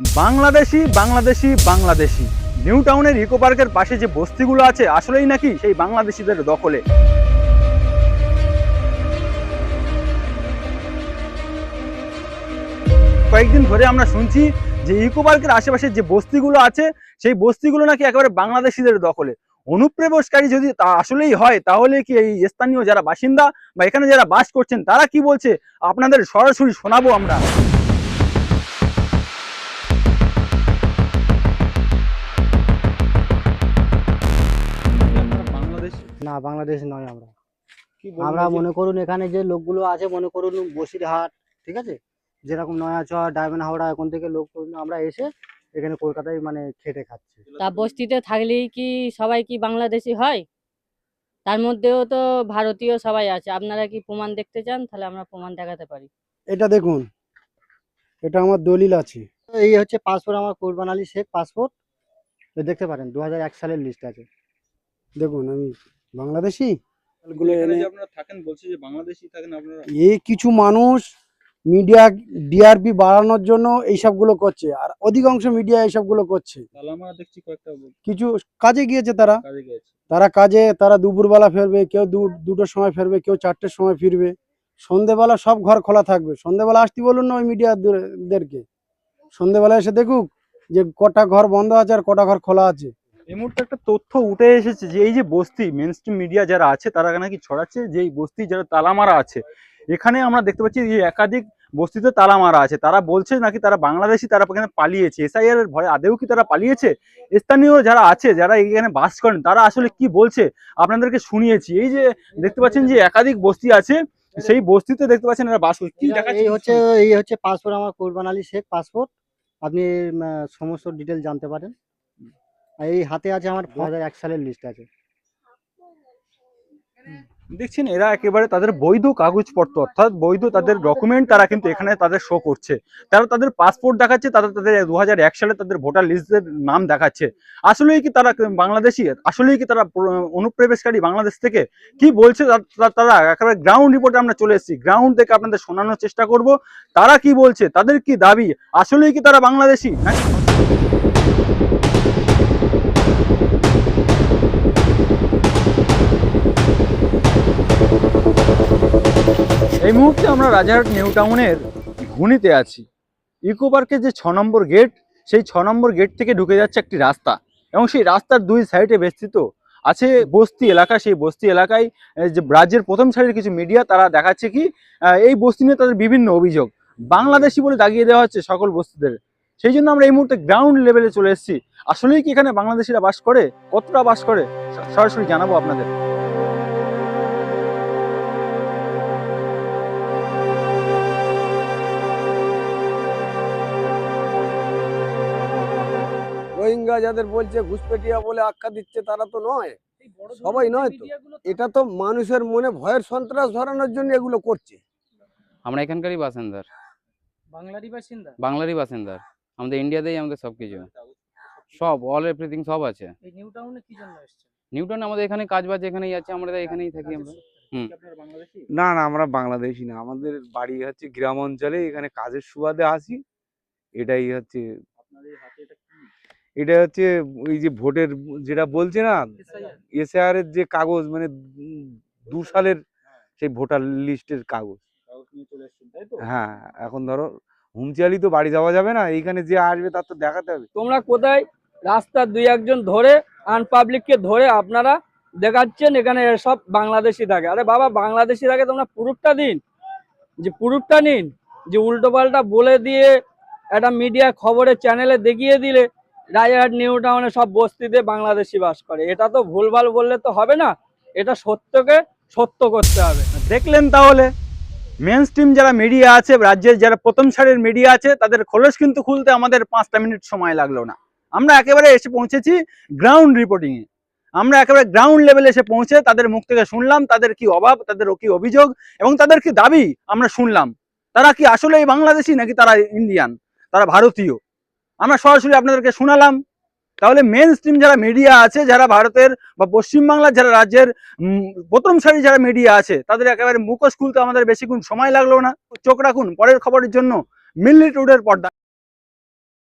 Bangladeshi Bangladeshi Bangladeshi. New টাউনের eco পার্কের পাশে যে বস্তিগুলো আছে, আসলেই নাকি সেই বাংলাদেশিদের দখলে। কয়েকদিন ধরে আমরা শুনছি যে ইকো পার্কের আশেপাশে যে বস্তিগুলো আছে, সেই বস্তিগুলো নাকি একেবারে বাংলাদেশিদের দখলে। অনুপ্রবেশকারী যদি তা আসলেই হয়, তাহলে কি এই স্থানীয় যারা বাসিন্দা বা এখানে যারা বাস করছেন, তারা কি বলছে? আপনাদের সরাসরি শোনাবো আমরা। বাংলাদেশ না বাংলাদেশ নয় আমরা আমরা মনে করুন এখানে যে লোকগুলো আছে মনে করুন বসিরহাট ঠিক আছে? যেরকম নয়াচর ডায়মন্ড হাওড়া এখন থেকে লোক আমরা এসে এখানে কলকাতায় মানে খেটে খাচ্ছি। তা বস্তিতে থাকলেই কি সবাই কি বাংলাদেশি হয়? তার মধ্যেও তো ভারতীয় সবাই আছে। আপনারা কি প্রমাণ দেখতে চান? তাহলে আমরা প্রমাণ দেখাতে পারি। এটা দেখুন এটা আমার দলিল আছে। এই হচ্ছে পাসপোর্ট আমার কোরবান আলী শেখ পাসপোর্ট। দেখতে পারেন দু হাজার এক সালের লিস্ট আছে। দেখুন আমি বাংলাদেশি? এই কিছু মানুষ মিডিয়া ডিআরপি বাড়ানোর জন্য এইসবগুলো করছে আর অধিকাংশ মিডিয়া এইসবগুলো করছে। কিছু কাজে গিয়েছে তারা। তারা কাজে তারা দুপুরবেলা ফিরবে কেউ দুটোর সময় ফেরবে কেউ চারটের সময় ফিরবে। সন্ধেবেলা সব ঘর খোলা থাকবে। সন্ধেবেলা আসতে বলুন না ওই মিডিয়াদেরকে। সন্ধেবেলা এসে দেখুক যে কটা ঘর বন্ধ আছে আর কটা ঘর খোলা আছে। এই মুহূর্তে একটা তথ্য উঠে এসেছে যে এই যে বস্তি মেন মিডিয়া যারা আছে তারা নাকি ছড়াচ্ছে যে এই বস্তি যারা তালা মারা আছে। এখানে আমরা দেখতে পাচ্ছি যে একাধিক বস্তিতে তালা মারা আছে। তারা বলছে নাকি তারা বাংলাদেশি তারা এখানে পালিয়েছে। এসআইআর এর ভয়ে আদেও কি তারা পালিয়েছে? স্থানীয় যারা আছে যারা এখানে বাস করেন তারা আসলে কি বলছে? আপনাদেরকে শুনিয়েছি। এই যে দেখতে পাচ্ছেন যে একাধিক বস্তি আছে সেই বস্তিতে দেখতে পাচ্ছেন এরা বাস করছে। এই হচ্ছে এই হচ্ছে পাসপোর্ট আমার কোরবান আলী শেখ পাসপোর্ট আপনি সমস্ত ডিটেল জানতে পারেন। এই হাতে আছে আমার দু হাজার এক সালের লিস্ট আছে। দেখছেন এরা একেবারে তাদের বৈধ কাগজপত্র অর্থাৎ বৈধ তাদের ডকুমেন্ট তারা কিন্তু এখানে তাদের শো করছে। তারা তাদের পাসপোর্ট দেখাচ্ছে তারা তাদের দু এক সালে তাদের ভোটার লিস্টের নাম দেখাচ্ছে। আসলেই কি তারা বাংলাদেশি? আসলেই কি তারা অনুপ্রবেশকারী বাংলাদেশ থেকে? কি বলছে তারা? একেবারে গ্রাউন্ড রিপোর্টে আমরা চলে এসেছি। গ্রাউন্ড থেকে আপনাদের শোনানোর চেষ্টা করব। তারা কি বলছে? তাদের কি দাবি? আসলেই কি তারা বাংলাদেশি? নাকি? এই মুহূর্তে আমরা রাজারহাট নিউ টাউনের ঘুনিতে আছি। ইকো পার্কের যে ছ নম্বর গেট, সেই ছ নম্বর গেট থেকে ঢুকে যাচ্ছে একটি রাস্তা এবং সেই রাস্তার দুই সাইডে বিস্তৃত আছে বস্তি এলাকা। সেই বস্তি এলাকায় যে রাজ্যের প্রথম সারির কিছু মিডিয়া, তারা দেখাচ্ছে কি এই বস্তি নিয়ে তাদের বিভিন্ন অভিযোগ। বাংলাদেশি বলে দাগিয়ে দেওয়া হচ্ছে সকল বস্তিদের। সেই জন্য আমরা এই মুহূর্তে গ্রাউন্ড লেভেলে চলে এসেছি। আসলেই কি এখানে বাংলাদেশিরা বাস করে? কতটা বাস করে? সরাসরি জানাব আপনাদের। রোহিঙ্গা যাদের বলছে ঘুষপেটিয়া বলে আখ্যা দিচ্ছে তারা তো নয়। সবাই নয় তো। এটা তো মানুষের মনে ভয়ের সন্ত্রাস ধরানোর জন্য এগুলো করছে। আমরা এখানকারই বাসিন্দার। বাংলারই বাসিন্দা? বাংলারই বাসিন্দার। আমাদের ইন্ডিয়াতেই আমাদের সব কিছু সব অল এভরিথিং সব আছে। এই নিউ টাউনে কি জন্য নিউটন আমাদের এখানে কাজ বাজ এখানেই আছে আমরা তো এখানেই থাকি আমরা। না না আমরা বাংলাদেশি না আমাদের বাড়ি হচ্ছে গ্রাম অঞ্চলে এখানে কাজের সুবাদে আসি। এটাই হচ্ছে এটা হচ্ছে ওই যে ভোটের যেটা বলছে না এসআর এর যে কাগজ মানে দু সালের সেই ভোটার লিস্টের কাগজ। হ্যাঁ এখন ধরো হুমচিয়ালি তো বাড়ি যাওয়া যাবে না এইখানে যে আসবে তার তো দেখাতে হবে। তোমরা কোথায়? রাস্তার দুই একজন ধরে আনপাবলিককে ধরে আপনারা দেখাচ্ছেন এখানে সব বাংলাদেশি থাকে। আরে বাবা বাংলাদেশি থাকে তোমরা প্রুফটা দিন। যে প্রুফটা নিন যে উল্টো পাল্টা বলে দিয়ে একটা মিডিয়া খবরের চ্যানেলে দেখিয়ে দিলে রাজারহাট নিউ টাউনে সব বস্তিতে বাংলাদেশি বাস করে। এটা তো ভুলভাল বললে তো হবে না এটা সত্যকে সত্য করতে হবে। দেখলেন তাহলে। মেন স্ট্রিম যারা মিডিয়া আছে, রাজ্যের যারা প্রথম সারির মিডিয়া আছে, তাদের খোলস কিন্তু খুলতে আমাদের পাঁচটা মিনিট সময় লাগল না। আমরা একেবারে এসে পৌঁছেছি গ্রাউন্ড রিপোর্টিং এ। আমরা একেবারে গ্রাউন্ড লেভেলে এসে পৌঁছে তাদের মুখ থেকে শুনলাম, তাদের কি অভাব, তাদের কি অভিযোগ, এবং তাদের কি দাবি আমরা শুনলাম। তারা কি আসলেই বাংলাদেশি নাকি তারা ইন্ডিয়ান তারা ভারতীয়। আমরা সরাসরি আপনাদেরকে শোনালাম তাহলে মেন স্ট্রিম যারা মিডিয়া আছে, যারা ভারতের বা পশ্চিমবাংলার যারা রাজ্যের প্রথম সারি যারা মিডিয়া আছে, তাদের একেবারে মুখোশ খুলতে আমাদের বেশিক্ষণ সময় লাগল না। চোখ রাখুন, পরের খবরের জন্য মিল্লি টুডের পর্দা।